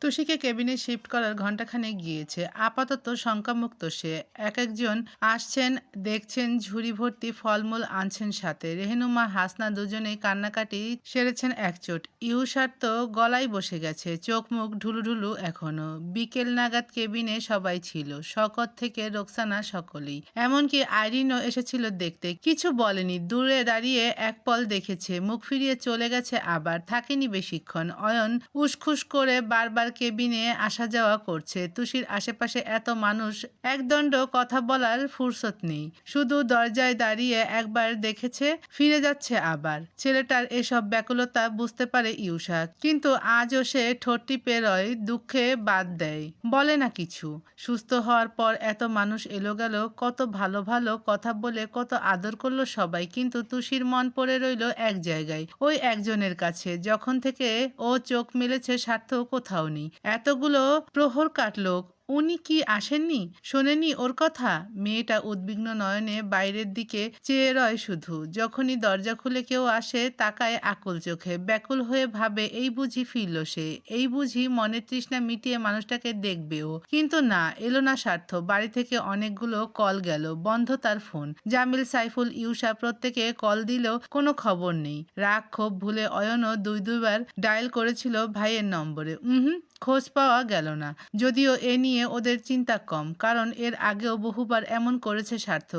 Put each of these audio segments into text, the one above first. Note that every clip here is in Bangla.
তুষিকে কেবিনে শিফট করার ঘণ্টাখানেক গিয়েছে। আপাতত শঙ্কামুক্ত সে। এক একজন আসছেন, দেখছেন, ঝুড়ি ভর্তি ফলমূল আনছেন সাথে। রেহেনুমা, হাসনা দুজনেই কান্নাকাটি সেরেছেন একচোট। ইউসার তো গলায় বসে গেছে, চোখ মুখ ঢুলুঢুলু এখনও। বিকেল নাগাদ কেবিনে সবাই ছিল, শকত থেকে রোকসানা সকলেই। এমনকি আইরিনও এসেছিল দেখতে। কিছু বলেনি, দূরে দাঁড়িয়ে এক পল দেখেছে, মুখ ফিরিয়ে চলে গেছে আবার, থাকেনি বেশিক্ষণ। অয়ন উসখুস করে বারবার কেবিনে আসা যাওয়া করছে। তুষির আশেপাশে এত মানুষ, একদণ্ড কথা বলার ফুরসত নেই। শুধু দরজায় দাঁড়িয়ে একবার দেখেছে, ফিরে যাচ্ছে আবার। ছেলেটার এসব ব্যাকুলতা বুঝতে পারে ইউসা, কিন্তু আজও সে ঠোঁট টিপে রয়, দুঃখে বাদ দেয়। বলে না কিছু। সুস্থ হওয়ার পর এত মানুষ এলো গেল কত ভালো ভালো কথা বলে, কত আদর করল সবাই, কিন্তু তুষির মন পড়ে রইল এক জায়গায়, ওই একজনের কাছে। যখন থেকে ও চোখ মেলেছে স্বার্থ কোথাও নেই। এতগুলো প্রহর কাটলো উনি কি আসেননি? শোনেনি ওর কথা? মেয়েটা উদ্বিগ্ন নয়নে বাইরের দিকে চেয়ে রয় শুধু। যখনই দরজা খুলে কেউ আসে, তাকায় আকুল চোখে। ব্যাকুল হয়ে ভাবে, এই বুঝি ফিরল সে। এই বুঝি মনের তৃষ্ণা মিটিয়ে মানুষটাকে দেখবেও কিন্তু না, এলো না স্বার্থ। বাড়ি থেকে অনেকগুলো কল গেল। বন্ধ তার ফোন। জামিল, সাইফুল, ইউসা প্রত্যেকে কল দিলেও কোনো খবর নেই। রাগ, ক্ষোভ ভুলে অয়নও দুই দুইবার ডায়াল করেছিল ভাইয়ের নম্বরে। হুম, খোঁজ পাওয়া গেল না। যদিও এ নিয়ে ওদের চিন্তা কম কারণ এর আগেও বহুবার এমন করেছে স্বার্থ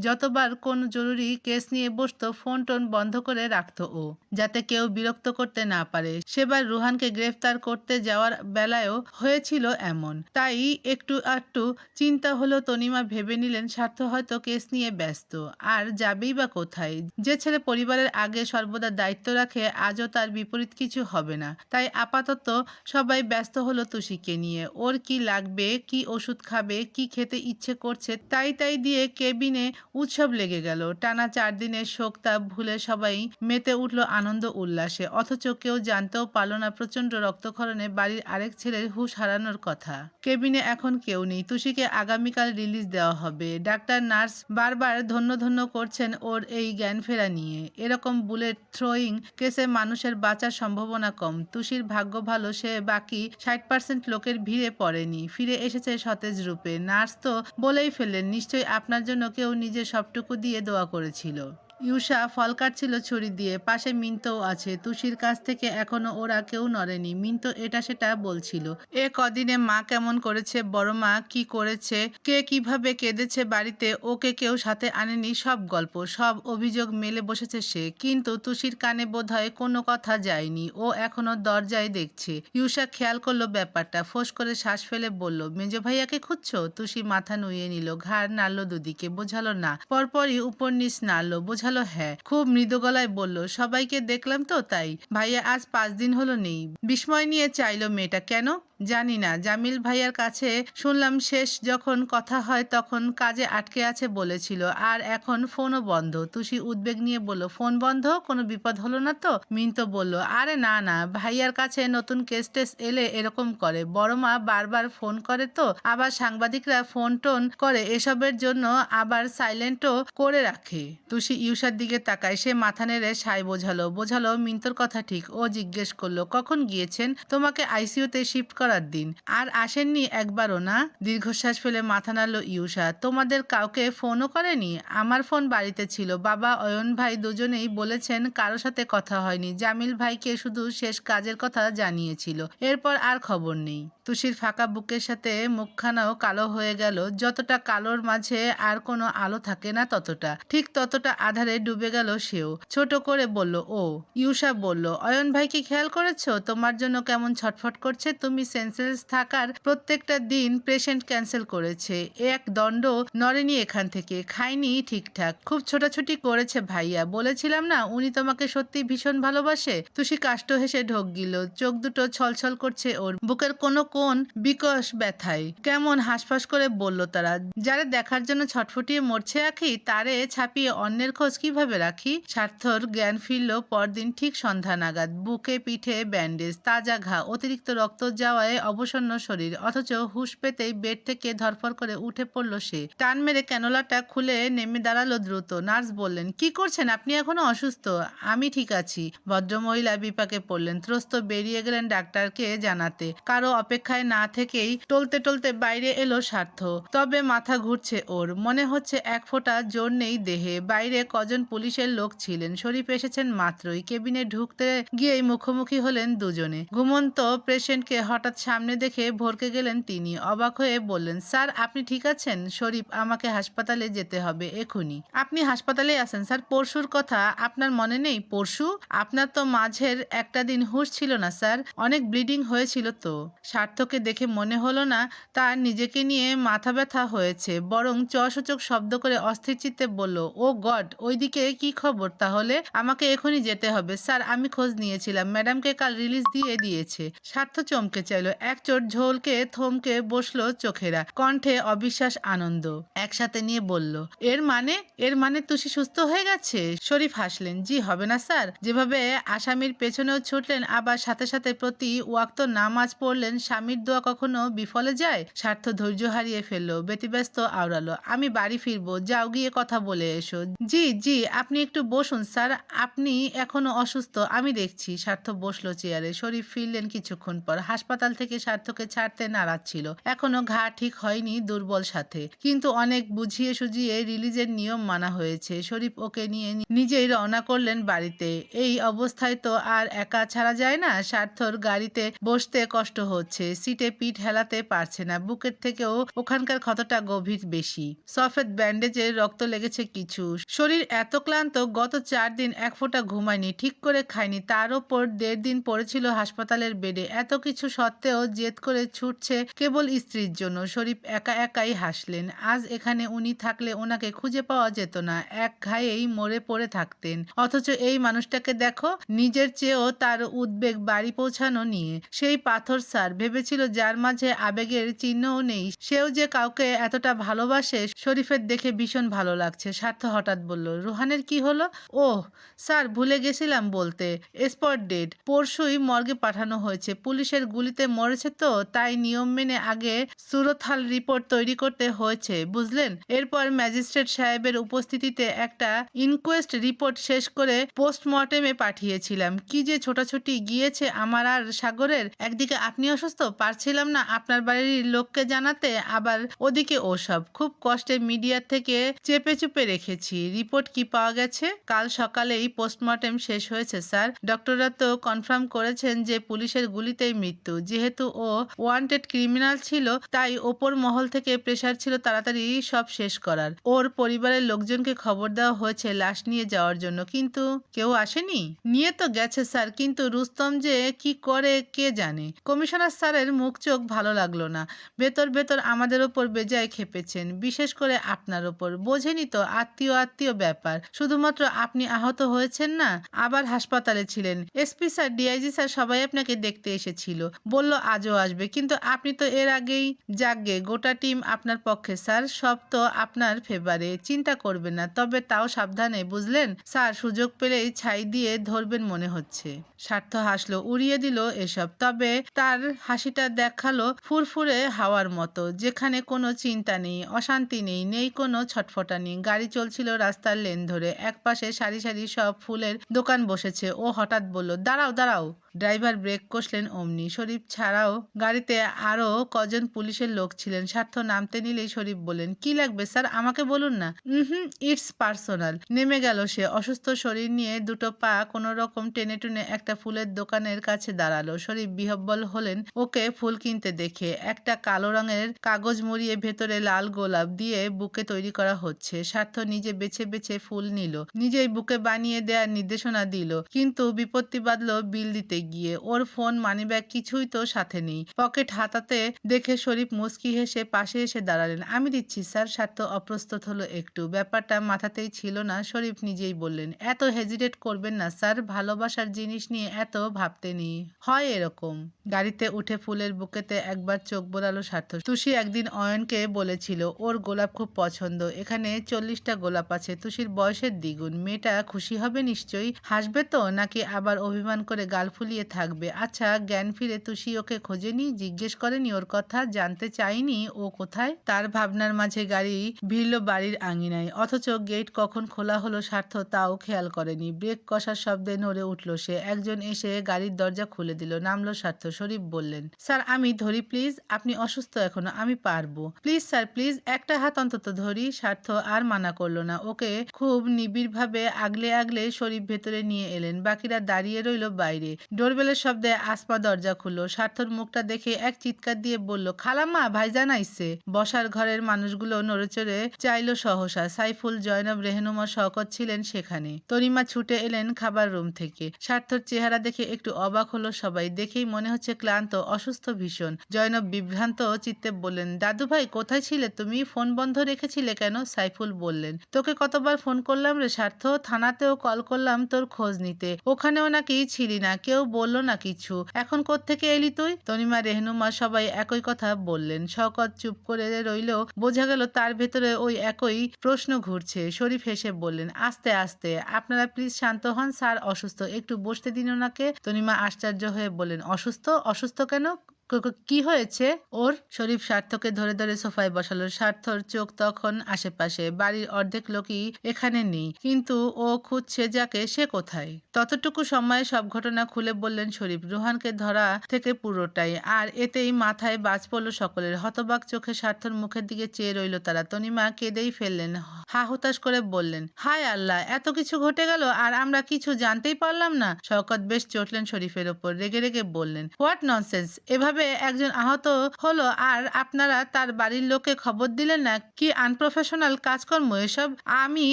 যতবার কোন জরুরি কেস নিয়ে বসতো, ফোন টোন বন্ধ করে রাখতো ও, যাতে কেউ বিরক্ত করতে না পারে। সেবার রুহানকে গ্রেফতার করতে যাওয়ার বেলায়ও হয়েছিল এমন। তাই একটু একটু চিন্তা হলো তনিমা ভেবে নিলেন, স্বার্থ হয়তো কেস নিয়ে ব্যস্ত। আর যাবেই বা কোথায়? যে ছেলে পরিবারের আগে সর্বদা দায়িত্ব রাখে, আজও তার বিপরীত কিছু হবে না। তাই আপাতত সবাই ব্যস্ত হলো তুষিকে নিয়ে। ওর কি লাগবে, কি ওষুধ খাবে, কি খেতে ইচ্ছে করছে, তাই তাই দিয়ে কেবিনে উৎসব লেগে গেল। টানা চার দিনের শোক শোকতাপ ভুলে সবাই মেতে উঠল আনন্দ উল্লাসে। অথচ কেউ জানতেও পারল না প্রচণ্ড রক্তক্ষরণে বাড়ির আরেক ছেলের হুশ হারানোর কথা। কেবিনে এখন কেউ নেই। তুষিকে আগামীকাল রিলিজ দেওয়া হবে। ডাক্তার, নার্স বারবার ধন্য ধন্য করছেন ওর এই জ্ঞান ফেরা নিয়ে। এরকম বুলেট থ্রোয়িং কেসে মানুষের বাঁচার সম্ভাবনা কম। তুষির ভাগ্য ভালো, সে বাকি ষাট পার্সেন্ট লোকের ভিড়ে পড়েনি। ফিরে এসেছে সতেজ রূপে। নার্স তো বলেই ফেললেন, নিশ্চয়ই আপনার জন্য কেউ নিজের সবটুকু দিয়ে দোয়া করেছিল। ইউষা ফল কাটছিল ছুরি দিয়ে। পাশে মিন্তও আছে। তুষির কাছ থেকে এখনও ওরা কেউ নড়েনি। মিন্ত এটা সেটা বলছিল। এ কদিনে মা কেমন করেছে? বড় মা কি করেছে? কে কীভাবে কেঁদেছে বাড়িতে? ওকে কেউ সাথে আনেনি সব গল্প। সব অভিযোগ মেলে বসেছে সে। কিন্তু তুষির কানে বোধহয় কোনো কথা যায়নি। ও এখনও দরজায় দেখছে। ইউষা খেয়াল করল ব্যাপারটা। ফোঁস করে শ্বাস ফেলে বলল, মেজ ভাইয়াকে খুঁজছো? তুষি মাথা নুয়ে নিল। ঘাড় নাড়লো দুদিকে। বোঝালো না। পরপরই উপর নিচ নাড়লো। বোঝালো হ্যাঁ। খুব মৃদু গলায় বলল, সবাইকে দেখলাম তো তাই। ভাইয়া, আজ পাঁচ দিন হলো নেই। বিস্ময় নিয়ে চাইলো মেয়েটা, কেন? জানি না। জামিল ভাইয়ার কাছে শুনলাম শেষ যখন কথা হয় তখন কাজে আটকে আছে বলেছিল। আর এখন ফোনও বন্ধ। তুষি উদ্বেগ নিয়ে বলল, ফোন বন্ধ? কোনো বিপদ হলো না তো? মিন্ত বলল, আরে না না। ভাইয়ার কাছে নতুন কেস টেস এলে এরকম করে। বড় মা বারবার ফোন করে তো। আবার সাংবাদিকরা ফোন টোন করে। এসবের জন্য আবার সাইলেন্টও করে রাখে। তুষি ইউসার দিকে তাকায়। সে মাথা নেড়ে সাই বোঝালো। বোঝালো, মিন্তর কথা ঠিক। ও জিজ্ঞেস করল, কখন গিয়েছেন? তোমাকে আইসিইউতে শিফট করার দিন। আর আসেননি একবারও না। দীর্ঘশ্বাস ফেলে মাথা নাড়ল ইউসা তোমাদের কাউকে ফোনও করেনি? আমার ফোন বাড়িতে ছিল। বাবা, অয়ন ভাই দুজনেই বলেছেন কারও সাথে কথা হয়নি। জামিল ভাইকে শুধু শেষ কাজের কথা জানিয়েছিল। এরপর আর খবর নেই। তুষির ফাঁকা বুকের সাথে মুখখানাও কালো হয়ে গেল। যতটা কালোর মাঝে আর কোনো আলো থাকে না ততটা। ঠিক ততটা আধারে ডুবে গেল সেও। ছোট করে বলল, ও। ইউসা বলল, অয়ন ভাইকে খেয়াল করেছ? তোমার জন্য কেমন ছটফট করছে? তুমি সেন্সেস থাকার প্রত্যেকটা দিন পেশেন্ট ক্যান্সেল করেছে। এক দণ্ড নড়েনি এখান থেকে, খায়নি ঠিকঠাক। খুব ছোটাছুটি করেছে ভাইয়া। বলেছিলাম না, উনি তোমাকে সত্যি ভীষণ ভালোবাসে? তুষি কাষ্ট হেসে ঢোক গিল। চোখ দুটো ছলছল করছে ওর। বুকের কোনো কোন বিকশ ব্যথায়। কেমন হাসফাস করে বলল তারা, যারা দেখার জন্য ছটফটিয়ে মরছে আখি, তারে ছাপিয়ে অন্যের খোঁজ কীভাবে রাখি? স্বার্থর জ্ঞান ফিরল পরদিন ঠিক সন্ধ্যা নাগাদ। বুকে পিঠে ব্যান্ডেজ, তাজা ঘা, অতিরিক্ত রক্ত যাওয়ায় ভয়ে অবসন্ন শরীর, অথচ হুঁশ পেতেই বেড থেকে ধরফর করে উঠে পড়ল সে। টান মেরে ক্যানোলাটা খুলে নেমে দাঁড়াল দ্রুত। নার্স বললেন, কি করছেন? আপনি এখনও অসুস্থ? আমি ঠিক আছি। ভদ্রমহিলা বিপাকে পড়লেন। ত্রস্ত বেরিয়ে গেলেন ডাক্তারকে জানাতে। কারও অপেক্ষায় না থেকেই টলতে টলতে বাইরে এলো স্বার্থ তবে মাথা ঘুরছে ওর। মনে হচ্ছে এক ফোঁটা জোর নেই দেহে। বাইরে কজন পুলিশের লোক ছিলেন? শরীফ এসেছেন মাত্রই। কেবিনে ঢুকতে গিয়েই মুখোমুখি হলেন দুজনে। ঘুমন্ত পেশেন্টকে হঠাৎ সামনে দেখে ভরকে গেলেন তিনি। অবাক হয়ে বললেন, স্যার, আপনি ঠিক আছেন? শরীফ, আমাকে হাসপাতালে যেতে হবে এখুনি। আপনি হাসপাতালে আছেন, স্যার। পরশুর কথা আপনার মনে নেই? পরশু? আপনার তো মাঝের একটা দিন হুঁশ ছিল না, স্যার। অনেক ব্লিডিং হয়েছিল তো। স্বার্থকে দেখে মনে হলো না, তার নিজেকে নিয়ে মাথা ব্যথা হয়েছে। বরং চসূচক শব্দ করে অস্থির চিত্তে বলল, ও গড, ওইদিকে কি খবর? তাহলে আমাকে এখনই যেতে হবে। স্যার, আমি খোঁজ নিয়েছিলাম। ম্যাডামকে কাল রিলিজ দিয়ে দিয়েছে। স্বার্থ চমকে চাইলো এক চোট ঝোলকে থমকে বসল চোখেরা, কণ্ঠে অবিশ্বাস আনন্দ। একসাথে নিয়ে বলল, এর মানে? এর মানে তুষি সুস্থ হয়ে গেছে? শরীফ হাসলেন, জি, হবে না, স্যার। যেভাবে আসামির পেছনেও ছুটলেন, আবার সাথে সাথে প্রতি ওয়াক্ত নামাজ পড়লেন, স্বামীর দোয়া কখনো বিফলে যায়? স্বার্থ ধৈর্য হারিয়ে ফেলল, ব্যতিব্যস্ত আওড়ালো, আমি বাড়ি ফিরবো, যাও গিয়ে কথা বলে এসো। জি জি, আপনি একটু বসুন, স্যার, আপনি এখনও অসুস্থ, আমি দেখছি। স্বার্থ বসল চেয়ারে, শরীফ ফিরলেন কিছুক্ষণ পর, হাসপাতাল থেকে স্বার্থকে ছাড়তে নারাজ ছিল। এখনও ঘা ঠিক হয়নি দুর্বল সাথে। কিন্তু অনেক বুঝিয়ে সুঝিয়ে রিলিজের নিয়ম মানা হয়েছে। শরীফ ওকে নিয়ে নিজেই রওনা করলেন বাড়িতে। এই অবস্থায় তো আর একা ছাড়া যায় না। স্বার্থর গাড়িতে বসতে কষ্ট হচ্ছে। সিটে পিঠ হেলাতে পারছে না। বুকের থেকেও ওখানকার ক্ষতটা গভীর বেশি। সফেদ ব্যান্ডেজে রক্ত লেগেছে কিছু। শরীর এত ক্লান্ত, গত চার দিন এক ফোঁটা ঘুমায়নি, ঠিক করে খায়নি। তার ওপর দেড় দিন পড়েছিল হাসপাতালের বেডে। এত কিছু সত্ত্বেও জেদ করে ছুটছে কেবল স্ত্রীর জন্য। শরীফ একা একাই হাসলেন। আজ এখানে উনি থাকলে ওনাকে খুঁজে পাওয়া যেত না। এক ঘায়েই মরে পড়ে থাকতেন। অথচ এই মানুষটাকে দেখো, নিজের চেয়েও তার উদ্বেগ বাড়ি পৌঁছানো নিয়ে। সেই পাথর স্যার ভেবেছিল যার মাঝে আবেগের চিহ্নও নেই। সেও যে কাউকে এতটা ভালোবাসে, শরীফের দেখে ভীষণ ভালো লাগছে। স্বার্থ হঠাৎ বলল, রুহানের কি হলো? ওহ, স্যার, ভুলে গেছিলাম বলতে। Spot date. পরশুই মর্গে পাঠানো হয়েছে। পুলিশের গুলিতে মরেছে তো, তাই নিয়ম মেনে আগে সুরতহাল রিপোর্ট তৈরি করতে হয়েছে, বুঝলেন? এরপর ম্যাজিস্ট্রেট সাহেবের উপস্থিতিতে একটা ইনকোয়েস্ট রিপোর্ট শেষ করে পোস্টমর্টেমে পাঠিয়েছিলাম। কি যে ছোটাছুটি গিয়েছে আমার আর সাগরের? একদিকে আপনি অসুস্থ, পারছিলাম না আপনার বাড়ির লোককে জানাতে, আবার ওদিকে ওসব। খুব কষ্টে মিডিয়ার থেকে চেপে চুপে রেখেছি। রিপোর্ট কি পাওয়া গেছে? কাল সকালেই পোস্টমর্টেম শেষ হয়েছে, স্যার। ডক্টররা তো কনফার্ম করেছেন যে পুলিশের গুলিতেই মৃত্যু। যেহেতু ও ওয়ান্টেড ক্রিমিনাল ছিল, তাই ওপর মহল থেকে প্রেশার ছিল তাড়াতাড়ি সব শেষ করার। ওর পরিবারের লোকজনকে খবর দেওয়া হয়েছে লাশ নিয়ে যাওয়ার জন্য, কিন্তু কেউ আসেনি? নিয়ে তো গেছে স্যার, কিন্তু রুস্তম যে কি করে কে জানে? কমিশনার স্যারের মুখ চোখ ভালো লাগল না। ভেতর ভেতর আমাদের ওপর বেজায় খেপেছেন, বিশেষ করে আপনার ওপর। বোঝেনি তো, আত্মীয় আত্মীয় ব্যাপার। শুধুমাত্র আপনি আহত হয়েছেন না, আবার হাসপাতালে ছিলেন। এসপি স্যার, ডিআইজি স্যার সবাই আপনাকে দেখতে এসেছিল। বলল আজও আসবে। কিন্তু আপনি তো এর আগেই যাগে গোটা টিম আপনার পক্ষে, স্যার। সব তো আপনার ফেভারে, চিন্তা করবেন না। তবে তাও সাবধানে, বুঝলেন? স্যার, সুযোগ পেলেই ছাই দিয়ে ধরবেন মনে হচ্ছে। স্বার্থ হাসলো, উড়িয়ে দিল এসব। তবে তার হাসিটা দেখাল ফুরফুরে হাওয়ার মতো, যেখানে কোনো চিন্তা নেই, অশান্তি নেই নেই কোনো ছটফটানি। গাড়ি চলছিল রাস্তার লেন ধরে। একপাশে সারি সারি সব ফুলের দোকান বসেছে। ও হঠাৎ বলল, দাঁড়াও দাঁড়াও। ড্রাইভার ব্রেক কষলেন অমনি। শরীফ ছাড়াও গাড়িতে আরও কজন পুলিশের লোক ছিলেন। স্বার্থ নামতে নিলেই শরীফ বললেন, কি লাগবে স্যার? আমাকে বলুন না। হুম ইটস পার্সোনাল নেমে গেল সে। অসুস্থ শরীর নিয়ে দুটো পা কোনো রকম টেনে টুনে একটা ফুলের দোকানের কাছে দাঁড়াল। শরীফ বিহব্বল হলেন, ওকে ফুল কিনতে দেখে। একটা কালো রঙের কাগজ মুড়িয়ে ভেতরে লাল গোলাপ দিয়ে বুকে তৈরি করা হচ্ছে। স্বার্থ নিজে বেছে বেছে ফুল নিল। নিজেই বুকে বানিয়ে দেওয়ার নির্দেশনা দিল। কিন্তু বিপত্তি বাঁধলো বিল দিতে গিয়ে ওর ফোন মানিব্যাগ কিছুই তো সাথে নেই। পকেট হাতাতে দেখে শরীফ মুচকি হেসে পাশে এসে দাঁড়ালেন। আমি দিচ্ছি, স্যার। স্বার্থ অপ্রস্তুত হলো একটু। ব্যাপারটা মাথাতেই ছিল না, শরীফ নিজেই বললেন। এত হেজিটেট করবেন না, স্যার। ভালোবাসার জিনিস নিয়ে এত ভাবতে নেই। হয় এরকম। গাড়িতে উঠে ফুলের বুকেতে একবার চোখ বোলালো স্বার্থ। তুষি একদিন অয়নকে বলেছিল, ওর গোলাপ খুব পছন্দ। এখানে চল্লিশটা গোলাপ আছে। তুষির বয়সের দ্বিগুণ। মেয়েটা খুশি হবে নিশ্চয়ই? হাসবে তো? নাকি আবার অভিমান করে গাল ফুলিয়ে ফুলিয়ে থাকবে। আচ্ছা জ্ঞান ফিরে তুষি ওকে খোঁজেনি জিজ্ঞেস করেনি ওর কথা, জানতে চাইনি ও কোথায়? তার ভাবনার মাঝে গাড়ি ভিড়ল বাড়ির আঙিনায়। অথচ গেট কখন খোলা হলো স্বার্থ তাও খেয়াল করেনি। ব্রেক কষার শব্দে নড়ে উঠল সে। একজন এসে গাড়ির দরজা খুলে দিল। নামলো স্বার্থ শরীফ বললেন, স্যার, আমি ধরি, প্লিজ। আপনি অসুস্থ এখনও, আমি পারব। প্লিজ, স্যার, প্লিজ, একটা হাত অন্তত ধরি। স্বার্থ আর মানা করল না। ওকে খুব নিবিড়ভাবে আগলে আগলে শরীফ ভেতরে নিয়ে এলেন। বাকিরা দাঁড়িয়ে রইল বাইরে। ডোরবেলের শব্দে আসমা দরজা খুললো। স্বার্থর মুখটা দেখে এক চিৎকার দিয়ে বলল, খালাম্মা, ভাইজান আইসে। বসার ঘরের মানুষগুলো নড়েচড়ে চাইলো সহসা। সাইফুল, জয়নব, রেহনুমা শওকত ছিলেন সেখানে। তরিমা ছুটে এলেন খাবার রুম থেকে। স্বার্থর চেহারা দেখে একটু অবাক হলো সবাই। দেখেই মনে হচ্ছে ক্লান্ত, অসুস্থ ভীষণ। জয়নব বিভ্রান্ত চিত্তে বললেন, দাদু ভাই, কোথায় ছিলে? তুমি ফোন বন্ধ রেখেছিলে কেন? সাইফুল বললেন, তোকে কতবার ফোন করলাম রে স্বার্থ থানাতেও কল করলাম তোর খোঁজ নিতে। ওখানেও নাকি ছিলি না। কেউ বলল না কিছু। এখন কোত্থেকে এলি তুই? তনিমা রেহনুমা সবাই একই কথা বললেন। শকত চুপ করে রইল। বোঝা গেল তার ভেতরে ওই একই প্রশ্ন ঘুরছে। শরীফ হেসে বললেন, আস্তে আস্তে, আপনারা প্লিজ শান্ত হন। স্যার অসুস্থ। একটু বসতে দিন ওনাকে। তনিমা আশ্চর্য হয়ে বললেন, অসুস্থ? অসুস্থ কেন? ক- হয়েছে? ওর শরীফ স্বার্থকে ধরে ধরে সোফায় বসালো। স্বার্থর চোখ তখন আশেপাশে। বাড়ির অর্ধেক লোকই এখানে নেই। কিন্তু ও খুঁজছে যাকে, সে কোথায়? ততটুকু সময়ে সব ঘটনা খুলে বললেন শরীফ। রুহানকে ধরা থেকে পুরোটাই। আর এতেই মাথায় বাজ পড়ল সকলের। হতবাক চোখে স্বার্থর মুখের দিকে চেয়ে রইল তারা। তনিমা কেঁদেই ফেললেন। হা হুতাশ করে বললেন, হায় আল্লাহ, এত কিছু ঘটে গেল আর আমরা কিছু জানতেই পারলাম না? শওকত বেশ চটলেন শরীফের ওপর। রেগে রেগে বললেন, হোয়াট ননসেন্স? এভাবে একজন আহত হলো। আর আপনারা তার বাড়ির লোককে খবর দিলেন না? কি আনপ্রফেশনাল কাজকর্ম এসব? আমি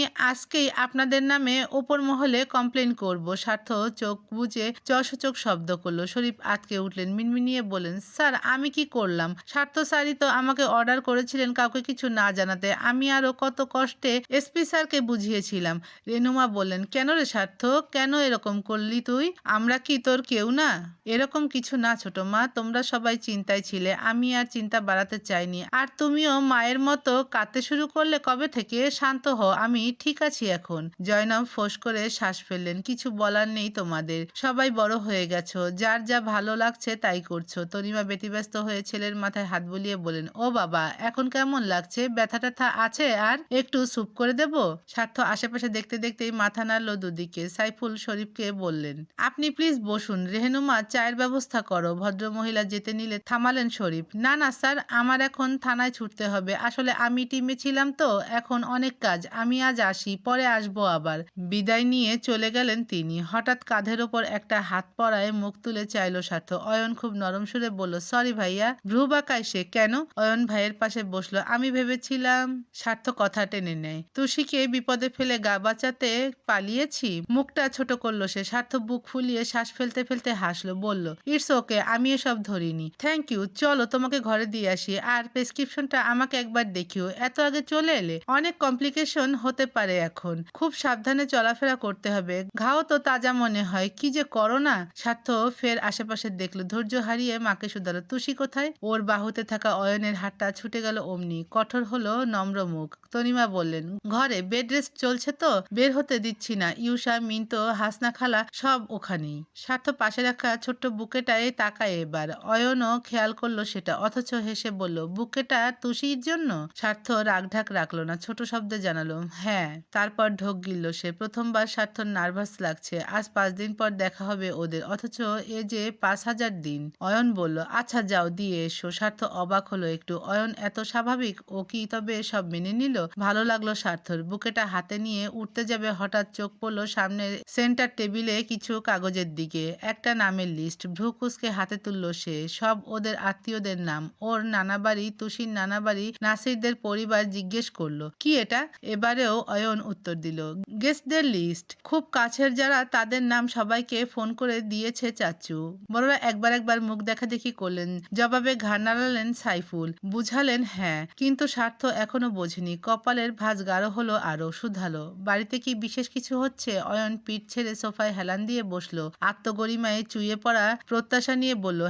আজকেই আপনাদের নামে ওপর মহলে কমপ্লেন করব। স্বার্থ চোখ বুঝে চোখ শব্দ করল। শরীফ আটকে উঠলেন, মিনমিনিয়ে বলেন স্যার, আমি কি করলাম? স্বার্থ স্যারই তো আমাকে অর্ডার করেছিলেন কাউকে কিছু না জানাতে। আমি আরও কত কষ্টে এসপি স্যারকে বুঝিয়েছিলাম। রেনুমা বললেন, কেন রে স্বার্থ কেন এরকম করলি তুই? আমরা কি তোর কেউ না? এরকম কিছু না ছোট মা, তোমরা সবাই চিন্তায় ছিলে, আমি আর চিন্তা বাড়াতে চাইনি। আর তুমিও মায়ের মতো কাঁদতে শুরু করলে কবে থেকে? শান্ত হও, আমি ঠিক আছি এখন। জয়নব ফোঁস করে শ্বাস ফেললেন, কিছু বলার নেই তোমাদের। সবাই বড় হয়ে গেছো, যার যা ভালো লাগছে তাই করছ। তনিমা ব্যতিব্যস্ত হয়ে ছেলের মাথায় হাত বুলিয়ে বলেন ও বাবা, এখন কেমন লাগছে? ব্যথা ট্যাথা আছে আর একটু স্যুপ করে দেব? স্বার্থ আশেপাশে দেখতে দেখতেই মাথা নাড়লো দুদিকে। সাইফুল শরীফকে বললেন, আপনি প্লিজ বসুন। রেহেনুমা, চায়ের ব্যবস্থা করো। ভদ্রমহিলা যেতে নিলে থামালেন শরীফ। না না, স্যার, আমার এখন থানায় ছুটতে হবে। আসলে আমি টিমে ছিলাম তো, এখন অনেক কাজ। আমি আজ আসি, পরে আসব আবার। বিদায় নিয়ে চলে গেলেন তিনি। হঠাৎ কাঁধের ওপর একটা হাত পড়ায় মুখ তুলে চাইল স্বার্থ। অয়ন খুব নরম সুরে বলল, সরি ভাইয়া, ভ্রু বাঁকায় সে কেন? অয়ন ভাইয়ের পাশে বসল, আমি ভেবেছিলাম স্বার্থ কথা টেনে নেয়। তুষিকে বিপদে ফেলে গা বাঁচাতে পালিয়েছি। মুখটা ছোট করল সে, স্বার্থ বুক ফুলিয়ে শ্বাস ফেলতে ফেলতে হাসলো, বলল, ইটস ওকে, আমি এসব ধরিনি থ্যাংক ইউ চলো তোমাকে ঘরে দিয়ে আসি। আর প্রেসক্রিপশনটা আমাকে একবার দেখিও। এত আগে চলে এলে অনেক কমপ্লিকেশন হতে পারে এখন। খুব সাবধানে চলাফেরা করতে হবে। ঘাও তো তাজা মনে হয়। কি যে করো না স্বার্থ ফের আশেপাশে দেখল। ধৈর্য হারিয়ে মাকে শুধালো। তুষি কোথায়? ওর বাহুতে থাকা অয়নের হাতটা ছুটে গেল অমনি। কঠোর হলো নম্র মুখ। তনিমা বললেন, ঘরে বেড রেস্ট চলছে তো? বের হতে দিচ্ছি না। ইউসা মিন্তো হাসনা খালা সব ওখানেই। স্বার্থ পাশে রাখা ছোট্ট বুকেটায় তাকায় এবার। অয়নও খেয়াল করল সেটা। অথচ হেসে বলল, বুকেটা তুষির জন্য? স্বার্থ রাগঢাক রাখল না, ছোট শব্দে জানালো হ্যাঁ। তারপর ঢোক গিলল সে, প্রথমবার স্বার্থর নার্ভাস লাগছে, আজ পাঁচ দিন পর দেখা হবে ওদের। অথচ এ যে পাঁচ হাজার দিন, অয়ন বলল আচ্ছা যাও, দিয়ে এসো। স্বার্থ অবাক হলো একটু, অয়ন, এত স্বাভাবিক? ও কি তবে সব মেনে নিল? ভালো লাগল স্বার্থর, বুকেটা হাতে নিয়ে উঠতে যাবে হঠাৎ চোখ পড়ল সামনে সেন্টার টেবিলে কিছু কাগজের দিকে, একটা নামের লিস্ট ভ্রু কুচকে হাতে তুললো সে সব ওদের আত্মীয়দের নাম। ওর নানা বাড়ি, তুষির নানা বাড়ি, নাসিরদের পরিবার জিজ্ঞেস করল, কি এটা? এবারেও অয়ন উত্তর দিল, গেস্টদের লিস্ট। খুব কাছের যারা, তাদের নাম সবাইকে ফোন করে দিয়েছে চাচু। বড়রা একবার একবার মুখ দেখা দেখি করলেন, জবাবে ঘাড় সাইফুল, বুঝালেন হ্যাঁ কিন্তু স্বার্থ এখনও বোঝেনি। কপালের ভাঁজ গাঢ় হলো আরও শুধালো। বাড়িতে কি বিশেষ কিছু হচ্ছে? অয়ন পিঠ ছেড়ে সোফায় হেলান দিয়ে বসল, আত্মগরিমায় চুইয়ে পড়া প্রত্যাশা নিয়ে বলল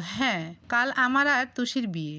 কাল আমার আর তুষির বিয়ে।